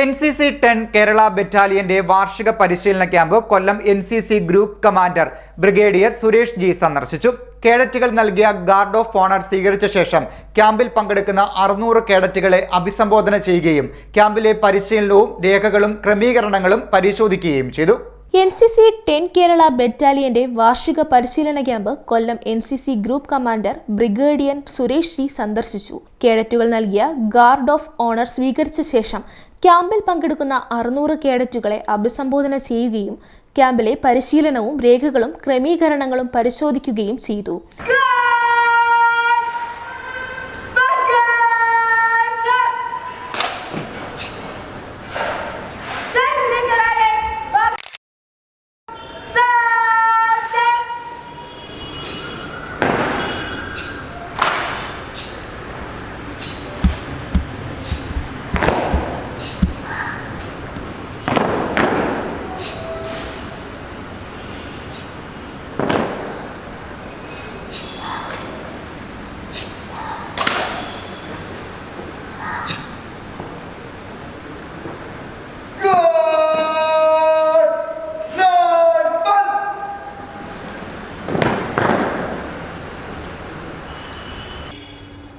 N C C ten Kerala ബറ്റാലിയന്റെ വാർഷിക പരിശീലന camp Kollam N C C group commander brigadier Suresh G സന്ദർശിച്ചു. കേഡറ്റുകൾ നൽകിയ ഗാർഡ് ഓഫ് ഓണർ സ്വീകരിച്ച ശേഷം ക്യാമ്പിൽ പങ്കെടുക്കുന്ന അറുന്നൂറ് കേഡറ്റുകളെ അഭിസംബോധന ചെയ്യുകയും ക്യാമ്പിലെ പരിശീലനവും രേഖകളും ക്രമീകരണങ്ങളും പരിശോധിക്കുകയും ചെയ്തു. N C C ten Kerala ബറ്റാലിയന്റെ വാർഷിക പരിശീലന camp Kollam N C C group commander brigadier Suresh G സന്ദർശിച്ചു. കേഡറ്റുകൾ നൽകിയ ഗാർഡ് ഓഫ് ഓണർ സ്വീകരിച്ച ശേഷം ക്യാമ്പിൽ പങ്കെടുക്കുന്ന അറുന്നൂറ് കേഡറ്റുകളെ അഭിസംബോധന ചെയ്യുകയും ക്യാമ്പിലെ പരിശീലനവും രേഖകളും ക്രമീകരണങ്ങളും പരിശോധിക്കുകയും ചെയ്തു.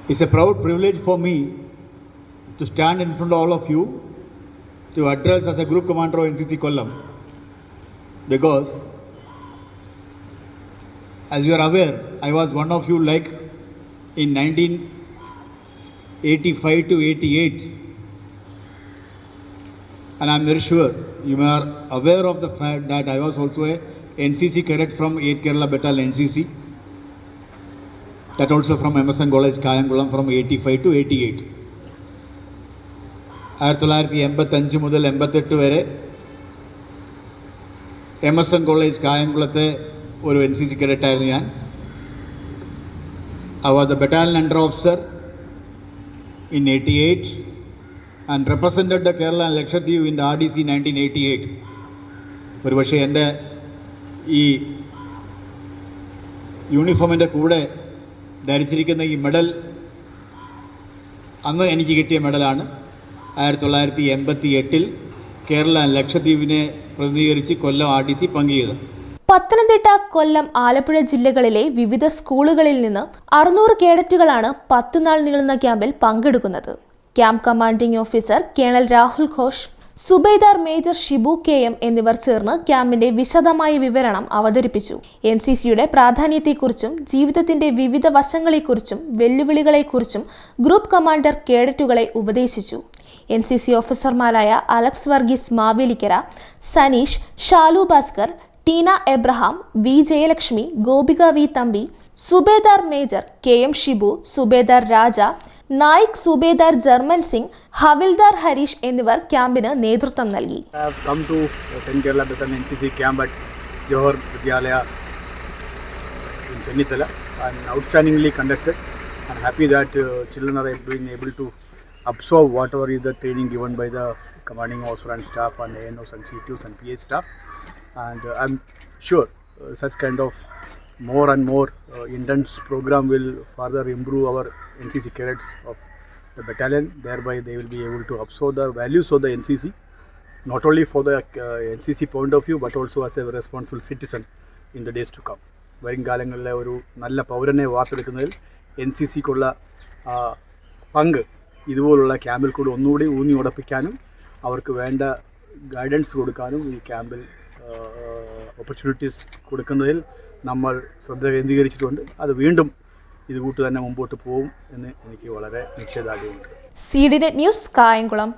It's a proud privilege for me to stand in front of all of you to address as a group commander of NCC Kollam. Because as you are aware, I was one of you like in 1985 to 88 and I'm very sure you are aware of the fact that I was also a NCC cadet from 8 Kerala Battalion NCC that also from Emerson College Kayangulam from 85 to 88 ആയിരത്തി തൊള്ളായിരത്തി എൺപത്തഞ്ച് മുതൽ എൺപത്തെട്ട് വരെ M S N college കായംകുളത്തെ ഒരു N C C കേഡറ്റായിരുന്നു ഞാൻ. I was the battalion under officer in eighty eight and represented the Kerala Lakshadweep in the R D C nineteen eighty eight ഒരുപക്ഷെ എന്റെ ഈ യൂണിഫോമിന്റെ കൂടെ ധരിച്ചിരിക്കുന്ന ഈ മെഡൽ അന്ന് എനിക്ക് കിട്ടിയ മെഡലാണ് ആയിരത്തി തൊള്ളായിരത്തി എൺപത്തി എട്ടിൽ കേരള ലക്ഷദ്വീപിനെ പ്രതിനിധീകരിച്ച് കൊല്ലം ആർ ഡി സി പങ്കുചെയ്തത് പത്തനംതിട്ട കൊല്ലം ആലപ്പുഴ ജില്ലകളിലെ വിവിധ സ്കൂളുകളിൽ നിന്ന് അറുന്നൂറ് കേഡറ്റുകളാണ് പത്തുനാൾ നീളുന്ന ക്യാമ്പിൽ പങ്കെടുക്കുന്നത്. Camp commanding officer colonel Rahul Ghosh subedar major Shibu K M എന്നിവർ ചേർന്ന് ക്യാമ്പിന്റെ വിശദമായ വിവരണം അവതരിപ്പിച്ചു. എൻ സി സിയുടെ പ്രാധാന്യത്തെക്കുറിച്ചും ജീവിതത്തിന്റെ വിവിധ വശങ്ങളെക്കുറിച്ചും വെല്ലുവിളികളെക്കുറിച്ചും ഗ്രൂപ്പ് കമാൻഡർ കേഡറ്റുകളെ ഉപദേശിച്ചു. എൻ സി സി ഓഫീസർമാരായ Alex Varghese Mavelikkara Saneesh Shalu Bhaskar Teena Abraham V Jayalakshmi Gopika V Thampi subedar major K M Shibu subedar Raja Naik Subedar German Singh havildar Harish എന്നിവർ ക്യാമ്പിന് നേതൃത്വം നൽകി I have come to Ten Kerala Battalion NCC camp at Johor Vidyalaya in Chennithala and outstandingly conducted. I'm happy that uh, children are being able to absorb whatever is the training given by the commanding officer and staff and ANOs and CTOs and PA staff. And uh, I'm sure uh, such kind of more and more uh, intense program will further improve our NCC cadets of the battalion. Thereby, they will be able to absorb the values of the NCC not only for the uh, NCC point of view but also as a responsible citizen in the days to come. വരും കാലങ്ങളിലെ ഒരു നല്ല പൗരനെ വാർത്തെടുക്കുന്നതിൽ N C സിക്കുള്ള പങ്ക് ഇതുപോലുള്ള ക്യാമ്പിൽ കൂടി ഒന്നുകൂടി ഊന്നി ഉടപ്പിക്കാനും അവർക്ക് വേണ്ട ഗൈഡൻസ് കൊടുക്കാനും ഈ ക്യാമ്പിൽ ഓപ്പർച്യൂണിറ്റീസ് കൊടുക്കുന്നതിൽ നമ്മൾ ശ്രദ്ധ കേന്ദ്രീകരിച്ചിട്ടുണ്ട്. അത് വീണ്ടും ഇതുകൂട്ട് തന്നെ മുമ്പോട്ട് പോകും എന്ന് എനിക്ക് വളരെ നിശ്ചയദാർഢ്യമുണ്ട്. C D news Kayamkulam.